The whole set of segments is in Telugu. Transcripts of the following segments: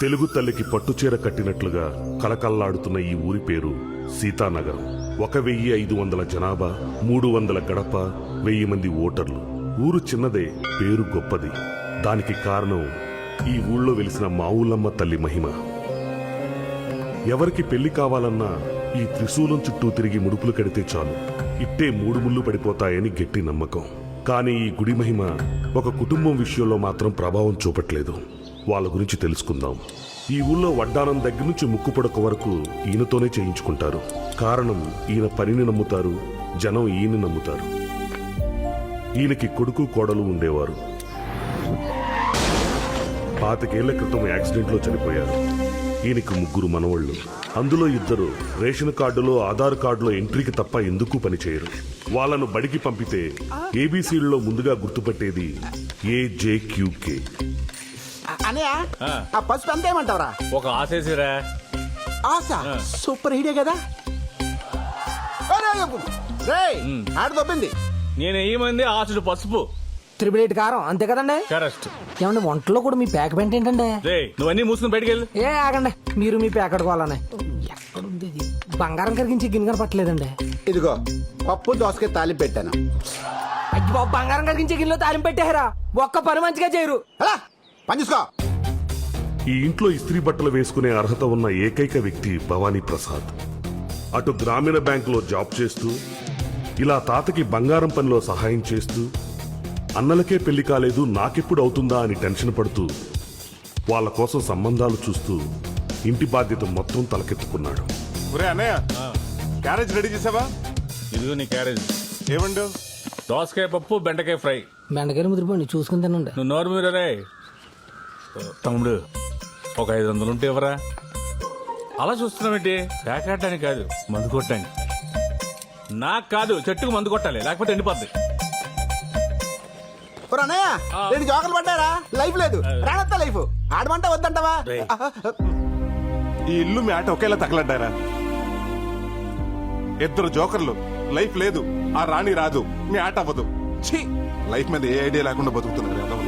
తెలుగు తల్లికి పట్టుచీర కట్టినట్లుగా కలకల్లాడుతున్న ఈ ఊరి పేరు సీతానగరం. ఒక వెయ్యి ఐదు వందల జనాభా మూడు వందల గడప వెయ్యి మంది ఓటర్లు. ఊరు చిన్నదే పేరు గొప్పది. దానికి కారణం ఈ ఊళ్ళో వెలిసిన మావులమ్మ తల్లి మహిమ. ఎవరికి పెళ్ళి కావాలన్నా ఈ త్రిశూలం చుట్టూ తిరిగి ముడుపులు కడితే చాలు. ఇట్టే మూడు ముళ్ళు పడిపోతాయని గట్టి నమ్మకం. కానీ ఈ గుడి మహిమ ఒక కుటుంబం విషయంలో మాత్రం ప్రభావం చూపట్లేదు. వాళ్ళ గురించి తెలుసుకుందాం. ఈ ఊళ్ళో వడ్డానం దగ్గర నుంచి ముక్కుపడక వరకు ఈయనతోనే చేయించుకుంటారు. కారణం ఈయన పనిని నమ్ముతారు జనం ఈయన నమ్ముతారు. ఈయనకి కొడుకు కోడలు ఉండేవారు. పాతికేళ్ళ క్రితం యాక్సిడెంట్లో చనిపోయారు. ఈయనకి ముగ్గురు మనవళ్ళు. అందులో ఇద్దరు రేషన్ కార్డులో ఆధార్ కార్డులో ఎంట్రీకి తప్ప ఎందుకు పనిచేయరు? వాళ్ళను బడికి పంపితే ఏబీసీలలో ముందుగా గుర్తుపట్టేది ఏజేక్యూకే అనయా ఆ. పసుపు ఎంత ఏమంటావరా? ఒక ఆశేసిరా ఆశ? సూపర్ హీడే కదా? రే ఆడ దొబ్బింది. నేను ఏమంది ఆశడు పసుపు. త్రిబుల్ ఎయిట్ కారం అంతే కదండి? కరెస్ట్ ఏమండి వంటలో కూడా మీ ప్యాక్ పెంట ఏంటండి? రే నువ్వన్నీ మూసుకుని బయటికి వెళ్ళు. ఏ ఆగండి మీరు మీ ప్యాక్ అడుకోవాలని ఎక్కడుంది ఇది? బంగారం కరిగించి గిన్నె కనపట్లేదండి ఇదిగో పప్పు దోసకాయ తాలింపు పెట్టాను. అయ్యి బంగారం కరిగించే గిన్నెలో తాలింపు పెట్టారా? ఒక్క పని మంచిగా చేయరు. అలా పని చూసుకో. ఈ ఇంట్లో ఇస్త్రీ బట్టలు వేసుకునే అర్హత ఉన్న ఏకైక వ్యక్తి భవానీ ప్రసాద్. అటు గ్రామీణ బ్యాంకులో జాబ్ చేస్తూ ఇలా తాతకి బంగారం పనిలో సహాయం చేస్తూ అన్నలకే పెళ్ళి కాలేదు నాకెప్పుడు అవుతుందా అని టెన్షన్ పడుతూ వాళ్ళ కోసం సంబంధాలు చూస్తూ ఇంటి బాధ్యత మొత్తం తలకెత్తుకున్నాడు. ఒరే అన్నయ్య క్యారేజ్ రెడీ చేసావా? ఇదిగో నీ క్యారేజ్. ఏమండు? దోసకాయ పప్పు బెండకాయ ఫ్రై. బెండకాయలు ముదిరిపోండి చూసుకుని తినండి. నువ్వు నోరు తమ్ముడు ఒక ఐదు వందలు ఉంటే ఎవరా అలా చూస్తున్నావేంటి? పేకాడడానికి కాదు మందు కొట్టడానికి. నాకు కాదు చెట్టుకు మందు కొట్టాలి లేకపోతే ఎండిపోద్ది. అన్నయ్య రెండు జోకలు పడ్డారా? లైఫ్ లేదు. రానత్తా లైఫ్. ఆడమంటే వద్దంటావా. ఈ ఇల్లు మీ ఆట ఒకేలా తగలడ్డారా ఇద్దరు జోకర్లు లైఫ్ లేదు. ఆ రాణి రాదు మీ ఆట అవ్వదు. ఛీ! లైఫ్ మీద ఏ ఐడియా లేకుండా బతుకుతున్నారు?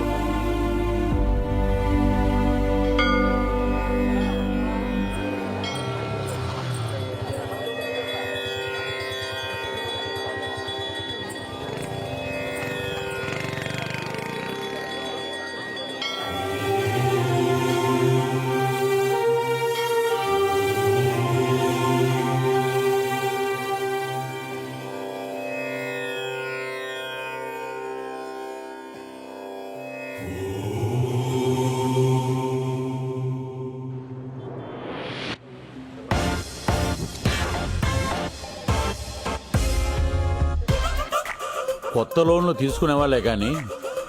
కొత్త లోన్లు తీసుకునే వాళ్ళే కానీ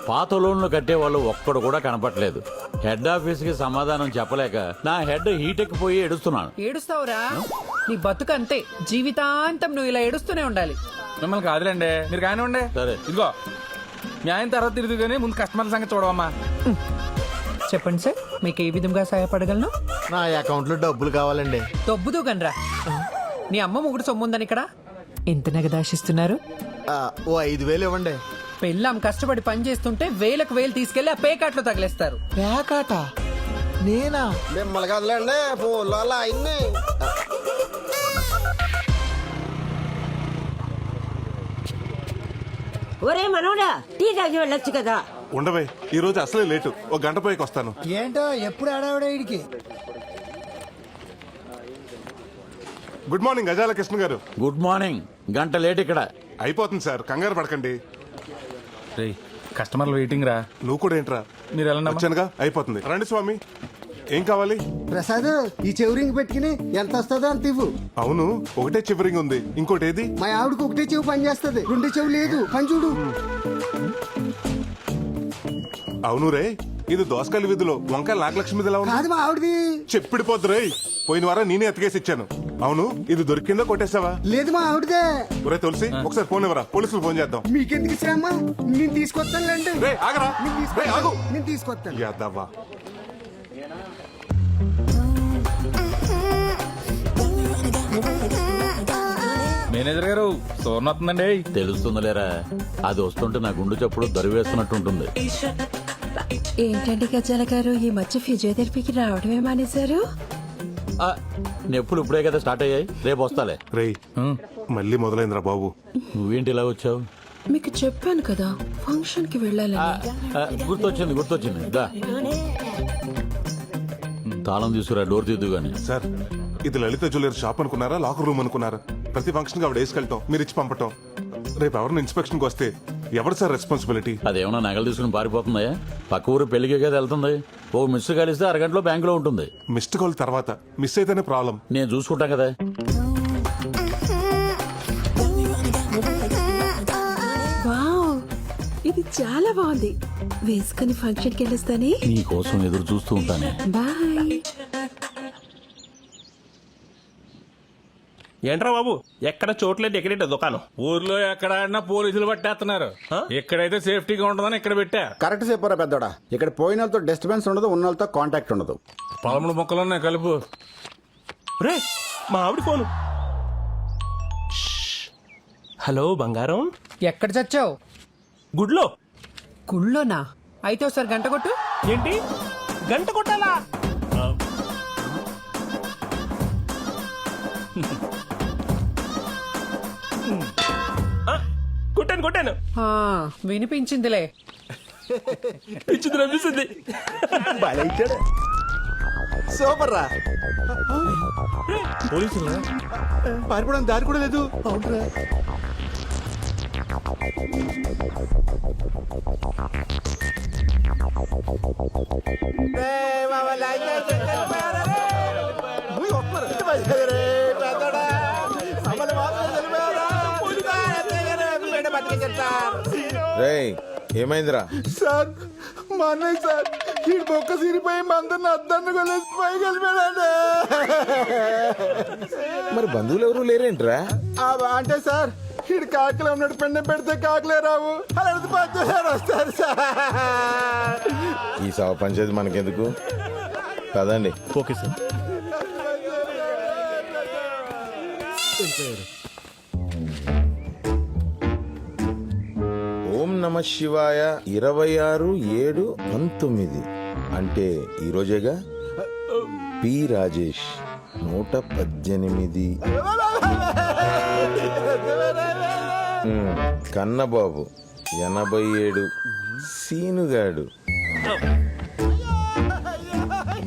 పాత లోన్లు కట్టే వాళ్ళు ఒక్కడు కూడా కనపట్లేదు హెడ్ ఆఫీస్కి సమాధానం చెప్పలేక నా హెడ్ హీట్ ఎక్కిపోయి ఎడుస్తున్నాను ఏడుస్తావురా? నీ బతుకు అంతే. జీవితాంతం నువ్వు ఇలా ఏడుస్తూనే ఉండాలి. మిమ్మల్ని కాదులేండి. మీరు కానివ్వండి. సరే. ఇదిగో మీ ఆయన తర్వాత తిరిగి కానీ ముందు కస్టమర్ల సంగతి చూడవమ్మా. చెప్పండి సార్ మీకు ఏ విధంగా సహాయపడగలను? నా అకౌంట్లో డబ్బులు కావాలండి. దొబ్బుదు గనరా నీ అమ్మ ముగుడు సొమ్ముందని ఇక్కడ. ఎంత నగదాశిస్తున్నారు? ఆ, ఓ ఐదు వేలు ఇవ్వండి. పెళ్ళాం కష్టపడి పని చేస్తుంటే వేలకు వేలు తీసుకెళ్ళి ఆ పేకాట్లో తగిలేస్తారు. ప్యాకాట నేనా? మిమ్మల్ని కదలండి ఫోన్లో అయింది. ఒరే మనోడా టీ తాగి వెళ్ళొచ్చు కదా? ఉండవే ఈ రోజు అసలే లేటు. ఒక గంట పైకి వస్తాను. ఏంటో ఎప్పుడు ఆడావిడ ఇడికి గుడ్ మార్నింగ్ గజాల కృష్ణ గారు. గుడ్ మార్నింగ్ గంట లేట్ ఇక్కడ. అయిపోతుంది సార్ కంగారు పడకండి. రే కస్టమర్లు వెయిటింగ్ రా. నువ్వు కూడా ఏంట్రా? మీరు అమ్మా. వచ్చానుగా అయిపోతుంది. రండి స్వామి ఏం కావాలి? ప్రసాద్ ఈ చెవురింగ్ పెట్టుకుని ఎంత వస్తుందో అంత ఇవ్వు. అవును ఒకటే చివరింగ్ ఉంది. ఇంకోటి ఏది మా ఆవిడకి ఒకటే చెవు పని చేస్తుంది. రెండు చెవు లేదు. పని చూడు. అవును రే ఇది దోసకాయల వీధిలో. వంకాయ నాగలక్ష్మి మీద ఎలా ఉంది కాదు మా ఆవిడది. చెప్పిడిపోద్దు రేయ్. పోయిన వారం నేనే ఎత్తుకేసి ఇచ్చాను అవును ఇది దొరికిందో కొట్టేసావా లేదు మా ఆవిడదే. ఒరే తులసి ఒకసారి ఫోన్ ఇవ్వరా? పోలీసులు ఫోన్ చేద్దాం. మీకెందుకు శ్రమ నేను తీసుకొస్తానులేండి రే ఆగరా. నేను రే ఆగు. తీసుకొస్తాను నేను తీసుకొస్తాను. యాదవ్వా. మేనేజర్ గారు సోర్ణ వస్తుందండి తెలుస్తుందిలేరా? అది వస్తుంటే నా గుండు చప్పుడు దరివేస్తున్నట్టుంటుంది. ఏంటండి గజాల గారు ఈ మధ్య ఫిజియోథెరపీకి రావడమే మానేశారు? ఆ, నొప్పులు ఇప్పుడే కదా స్టార్ట్ అయ్యాయి. రేపు వస్తాలే. రేయ్ మళ్ళీ మొదలైందిరా బాబు. నువ్వేంటి ఇలా వచ్చావు? మీకు చెప్పాను కదా ఫంక్షన్కి వెళ్ళాలని. ఆ, గుర్తొచ్చింది గుర్తొచ్చింది. దా. తాళం తీసుకురా డోర్ తీద్దు గాని. సార్ ఇది లలిత జ్యువెలరీ షాప్ అనుకున్నారా లాకర్ రూమ్ అనుకున్నారా? ప్రతి ఫంక్షన్కి ఆవిడ వేసుకెళ్ళటం మీరు ఇచ్చి పంపటం. రేపు ఎవరిని ఇన్స్పెక్షన్కి వస్తే ఎవరు సార్ రెస్పాన్సిబిలిటీ అదేమన్నా నగలు తీసుకుని పారిపోతుందా పక్క ఊరు పెళ్ళికే కదా వెళ్తుంది. ఓ మిస్ కలిస్తే అరగంటలో బ్యాంకులో ఉంటుంది. మిస్డ్ కాల్ తర్వాత. మిస్ అయితేనే ప్రాబ్లం నేను చూసుకుంటా కదా. వావ్! ఇది చాలా బాగుంది. వేసుకుని ఫంక్షన్కి వెళ్ళొస్తానే? నీ కోసం ఎదురు చూస్తూ ఉంటాను. బాయ్. ఏంట్రా బాబు? ఎక్కడ చోట్లేదు ఎక్కడేట దుకాణం? ఊర్లో ఎక్కడ ఆడినా పోలీసులు పట్టేస్తున్నారు. ఇక్కడైతే సేఫ్టీగా ఉంటుందని ఇక్కడ పెట్టా. కరెక్ట్ చెప్పారా పెద్దోడా? ఇక్కడ పోయిన వాళ్ళతో డిస్టర్బెన్స్ ఉండదు ఉన్న వాళ్ళతో కాంటాక్ట్ ఉండదు. పదమూడు మొక్కలు ఉన్నాయి కలుపు. రే మా ఆవిడ ఫోను. హలో బంగారం? ఎక్కడ చచ్చావు? గుడ్లో? గుళ్ళోనా? అయితే ఒకసారి గంట కొట్టు. ఏంటి? గంట కొట్టాలా? కొట్టాను. కొట్టాను ఆ, వినిపించిందిలే. పిచ్చింది రప్పిస్తుంది సూపర్ రా. పోలీసులు? పారిపోవడం దారి కూడా లేదు. అవునరా. రేయ్ ఏమైందిరా? సార్ మా అన్నయ్య సార్ ఈ బొక్క సిరిపోయి మందరిని అద్దాన్ని కొలేసి పైకి వెళ్ళిపోయాడు మరి బంధువులు ఎవరు లేరేంట్రా? ఆ, అంటే సార్ ఈడు కాకలు ఉన్నాడు పెండ పెడితే కాకలే రావు. అలాంటి పద్దు సార్ వస్తారు సార్. ఈ సవ పంచేది మనకెందుకు? కదండి ఓకే సార్. నమ శివాయ ఇరవై ఆరు ఏడు పంతొమ్మిది. అంటే ఈరోజేగా పి రాజేష్ నూట పద్దెనిమిది. కన్నబాబు ఎనభై ఏడు సీనుగాడు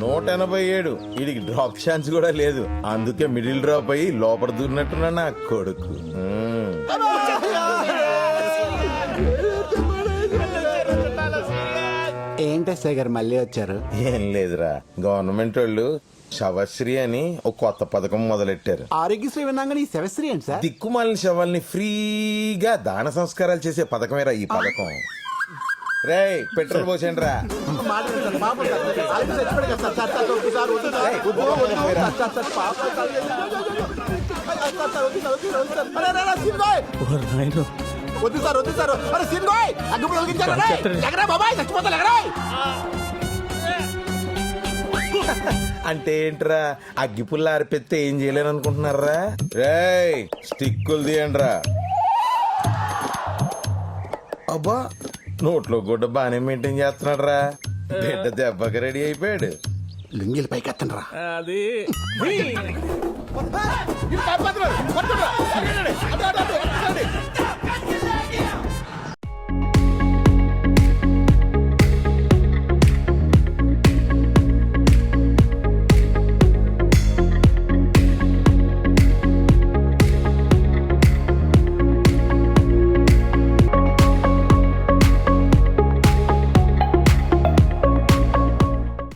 నూట ఎనభై ఏడు వీడికి డ్రాప్ ఛాన్స్ కూడా లేదు. అందుకే మిడిల్ డ్రాప్ అయ్యి లోపల దూరినట్టున్నా నా కొడుకు. సార్ గారు మళ్ళీ వచ్చారు? ఏం లేదురా. గవర్నమెంట్ వాళ్ళు శవశ్రీ అని ఒక కొత్త పథకం మొదలెట్టారు. ఆరోగ్యశ్రీ విన్నాక ఈ శవశ్రీ ఏంటి సార్? దిక్కుమాలిన శవాల్ని ఫ్రీగా దాన సంస్కారాలు చేసే పథకమేరా ఈ పథకం. రే పెట్రోల్ పోసేయండి రా మాట్లాడండి వద్దు సార్, వద్దు సార్. అరే, అరే, అరే, సీన్గాయ్. వద్దు సార్ వద్దు సార్ అరే సీన్గాయ్ అగ్గిపుల్ల వెలిగించారు రే. ఎగరా బాబాయ్ చచ్చిపోతా ఎగరా అంటే ఏంట్రా అగ్గిపుల్ల ఆరిపెత్తే ఏం చేయలేను అనుకుంటున్నారా రేయ్ స్టిక్కులు తీయండి రా అబ్బా నోట్లో గుడ్డ బాగానే మెయింటైన్ చేస్తున్నాడు రా బిడ్డ దెబ్బకి రెడీ అయిపోయాడు లింగిల్ పైకి ఎత్తండి రా అది